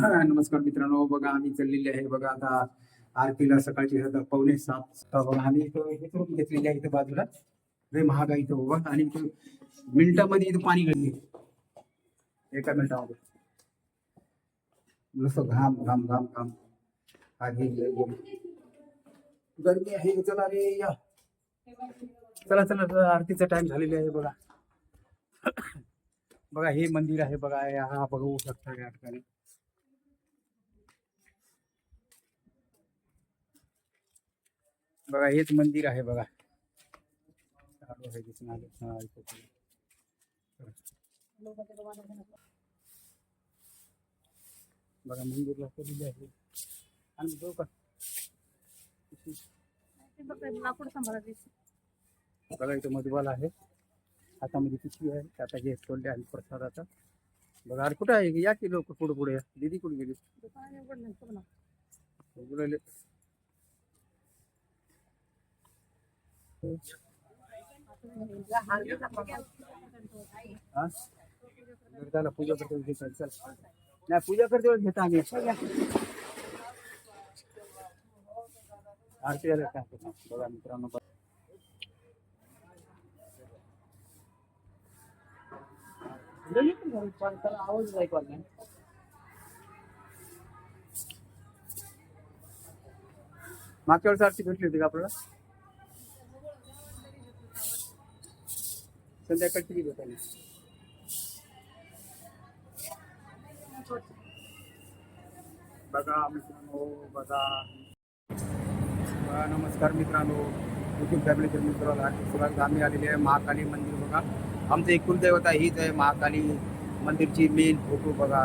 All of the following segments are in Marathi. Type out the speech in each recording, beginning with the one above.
नमस्कार मित्रांनो बघा आम्ही चाललेले आहे. बघा आता आरतीला सकाळची पावणे सात. बघा आम्ही इथं आहे इथं बाजूला. लय महाग आहे इथं बघा आणि मिनिटामध्ये इथं पाणी घडले एका मिनिटामध्ये. नुसतं घाम घाम घाम घाम. आधी गर्मी. आहे. चला रे या. चला चला आरतीचा टाइम झालेला आहे बघा. बघा हे मंदिर आहे. बघा हा बघू शकता या ठिकाणी. बघा हेच मंदिर आहे बघा. बघा मंदिरला केलेली आहे. आणि जाऊ का. बघा इथं मधुबाल आहे. हातामध्ये पिशवी आहे. आता हे सोडले आहे प्रसाद आता बघा अरे कुठं आहे? या की लोक पुढे पुढे या. दीदी कुठे गेली? पूजा करते चल नाही पूजा करते वेळेस घेता आम्ही आरती बघा मित्रांनो आवाज ऐकू आला मागच्या वेळेस आरती भेटली होती का आपल्याला? संध्याकाळची किती भेटायला बघा मित्रांनो बघा. बघा नमस्कार मित्रांनो. युट्यूब फॅमिलीचे मित्र सुरुवात आम्ही आलेले आहे महाकाली मंदिर बघा. आमचं एक कुलदैवता हीच आहे महाकाली मंदिरची मेन फोटो बघा.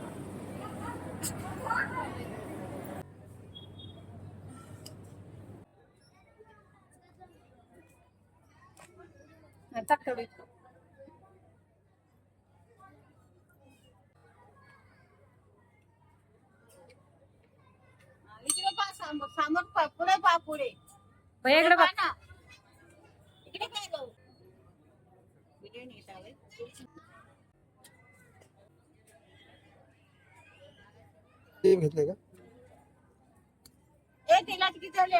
आली चला तर. इकडे पहा समोर समोर पहा, पुढे पहा पुढे. इकडे ना. इकडे काय जाऊ व्हिडिओ नीट आहे ते घेतले का? ए तिला किती झाले?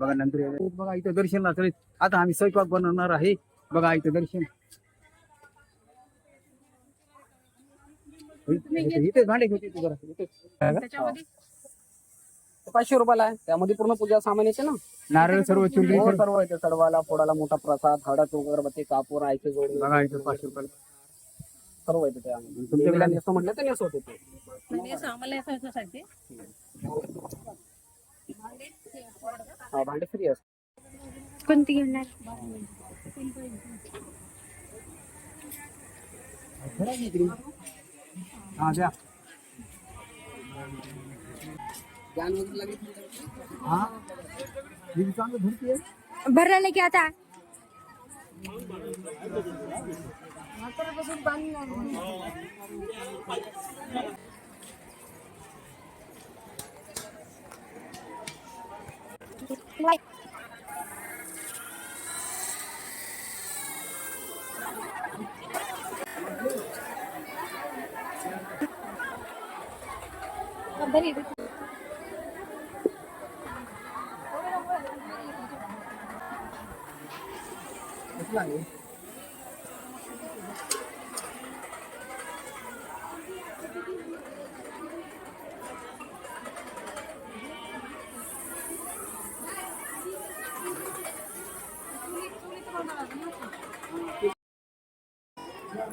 बघा नंतर हे बघा इथं दर्शन चल. आता आम्ही स्वयंपाक बनवणार आहे. बघा इथं दर्शन. इथे भांडे घेते तू जरा. पाचशे रुपयाला आहे. त्यामध्ये पूर्ण पूजा सामान येते ना? नारळ सर्व हो, सर्व येते. चढवायला फोडाला मोठा प्रसाद हळद अगरबत्ती कापूर आयचे जोडी. बघा इथं पाचशे रुपयाला. सर्व येते त्यामध्ये देवीला नेसतो म्हटलं तर नेसवत येते म्हणजे असं आम्हाला हा भांडे फ्री असतात. कोणती घेणार? हा द्या. की आता? म्हाताऱ्यापासून पाणी Bye. Very good. Thank you.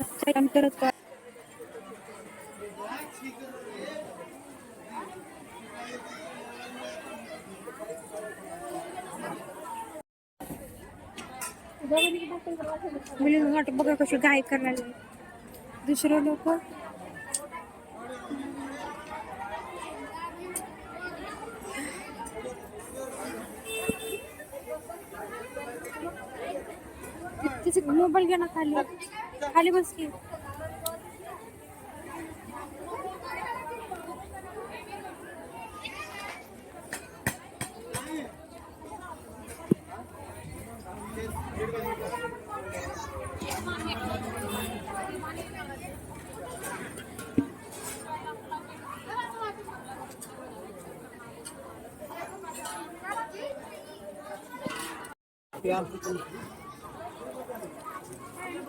आहे मुली वाट बघा कशी गाय करणार दुसरे लोक? तिचे मोबाईल घे ना खाली। खाली बस की।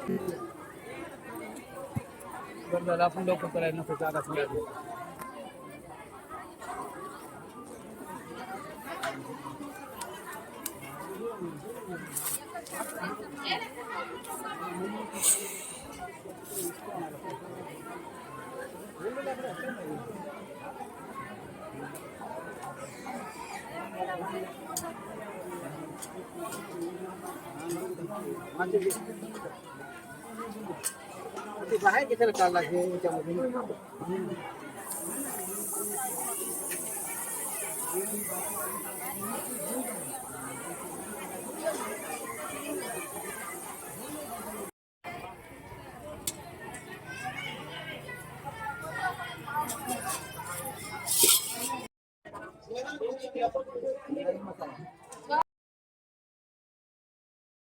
बरं झालं आपण लवकर करायला नको जागाच मिळाली Thì phải cái thế là là cho.